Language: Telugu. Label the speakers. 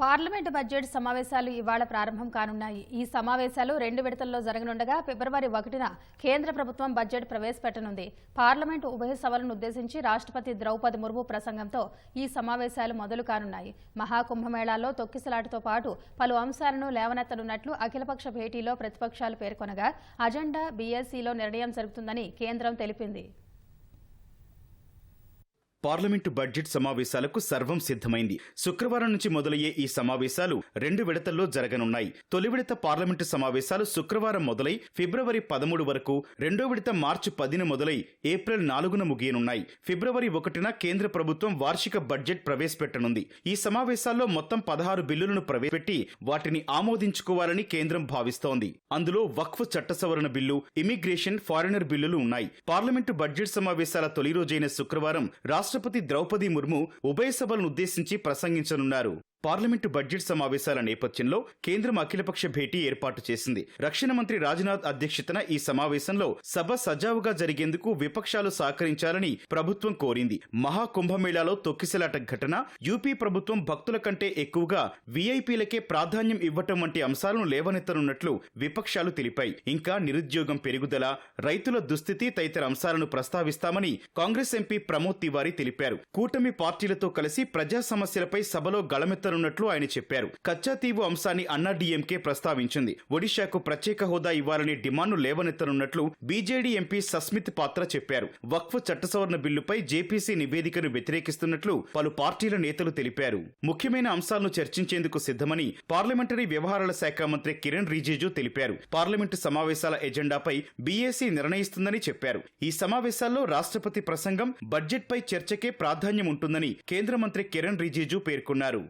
Speaker 1: పార్లమెంటు బడ్జెట్ సమావేశాలు ఇవాళ ప్రారంభం కానున్నాయి. ఈ సమావేశాలు రెండు విడతల్లో జరగనుండగా ఫిబ్రవరి ఒకటిన కేంద్ర ప్రభుత్వం బడ్జెట్ ప్రవేశపెట్టనుంది. పార్లమెంటు ఉభయ సభలను ఉద్దేశించి రాష్ట్రపతి ద్రౌపది ముర్ము ప్రసంగంతో ఈ సమావేశాలు మొదలు కానున్నాయి. మహాకుంభమేళాలో తొక్కిసలాటతో పాటు పలు అంశాలను లేవనెత్తనున్నట్లు అఖిలపక్ష భేటీలో ప్రతిపక్షాలు పేర్కొనగా అజెండా బీఎస్సీలో నిర్ణయం జరుగుతుందని కేంద్రం తెలిపింది.
Speaker 2: పార్లమెంటు బడ్జెట్ సమావేశాలకు సర్వం సిద్ధమైంది. శుక్రవారం నుంచి మొదలయ్యే ఈ సమావేశాలు రెండు విడతల్లో జరగనున్నాయి. తొలి విడత పార్లమెంటు సమావేశాలు శుక్రవారం మొదలై ఫిబ్రవరి పదమూడు వరకు రెండో విడత మార్చి పదిన మొదలై ఏప్రిల్ నాలుగున ముగియనున్నాయి. ఫిబ్రవరి ఒకటిన కేంద్ర ప్రభుత్వం వార్షిక బడ్జెట్ ప్రవేశపెట్టనుంది. ఈ సమావేశాల్లో మొత్తం పదహారు బిల్లులను ప్రవేశపెట్టి వాటిని ఆమోదించుకోవాలని కేంద్రం భావిస్తోంది. అందులో వక్ఫ్ చట్ట సవరణ బిల్లు ఇమిగ్రేషన్ ఫారినర్ బిల్లులు ఉన్నాయి. పార్లమెంటు బడ్జెట్ సమావేశాల తొలి రోజైన శుక్రవారం రాష్ట్రపతి ద్రౌపది ముర్ము ఉభయ సభలను ఉద్దేశించి ప్రసంగించనున్నారు. పార్లమెంటు బడ్జెట్ సమావేశాల నేపథ్యంలో కేంద్రం అఖిలపక్ష భేటీ ఏర్పాటు చేసింది. రక్షణ మంత్రి రాజ్నాథ్ అధ్యక్షతన ఈ సమావేశంలో సభ సజావుగా జరిగేందుకు విపక్షాలు సహకరించాలని ప్రభుత్వం కోరింది. మహాకుంభమేళాలో తొక్కిసలాట ఘటన యూపీ ప్రభుత్వం భక్తుల కంటే ఎక్కువగా వీఐపీలకే ప్రాధాన్యం ఇవ్వటం వంటి అంశాలను లేవనెత్తనున్నట్లు విపక్షాలు తెలిపాయి. ఇంకా నిరుద్యోగం పెరుగుదల రైతుల దుస్థితి తదితర అంశాలను ప్రస్తావిస్తామని కాంగ్రెస్ ఎంపీ ప్రమోద్ తివారీ తెలిపారు. కూటమి పార్టీలతో కలిసి ప్రజా సమస్యలపై సభలో గళమెత్త చేస్తారన్నట్లు ఆయన చెప్పారు. కచ్చా తీవు అంశాన్ని అన్నాడీఎంకే ప్రస్తావించింది. ఒడిశాకు ప్రత్యేక హోదా ఇవ్వాలనే డిమాండ్ను లేవనెత్తనున్నట్లు బీజేడీ ఎంపీ సస్మిత్ పాత్ర చెప్పారు. వక్ఫ్ చట్ట సవరణ బిల్లుపై జేపీసీ నివేదికను వ్యతిరేకిస్తున్నట్లు పలు పార్టీల నేతలు తెలిపారు. ముఖ్యమైన అంశాలను చర్చించేందుకు సిద్ధమని పార్లమెంటరీ వ్యవహారాల శాఖ మంత్రి కిరణ్ రిజిజు తెలిపారు. పార్లమెంటు సమావేశాల ఎజెండాపై బీఏసీ నిర్ణయిస్తుందని చెప్పారు. ఈ సమావేశాల్లో రాష్ట్రపతి ప్రసంగం బడ్జెట్పై చర్చకే ప్రాధాన్యం ఉంటుందని కేంద్ర మంత్రి కిరణ్ రిజిజు పేర్కొన్నారు.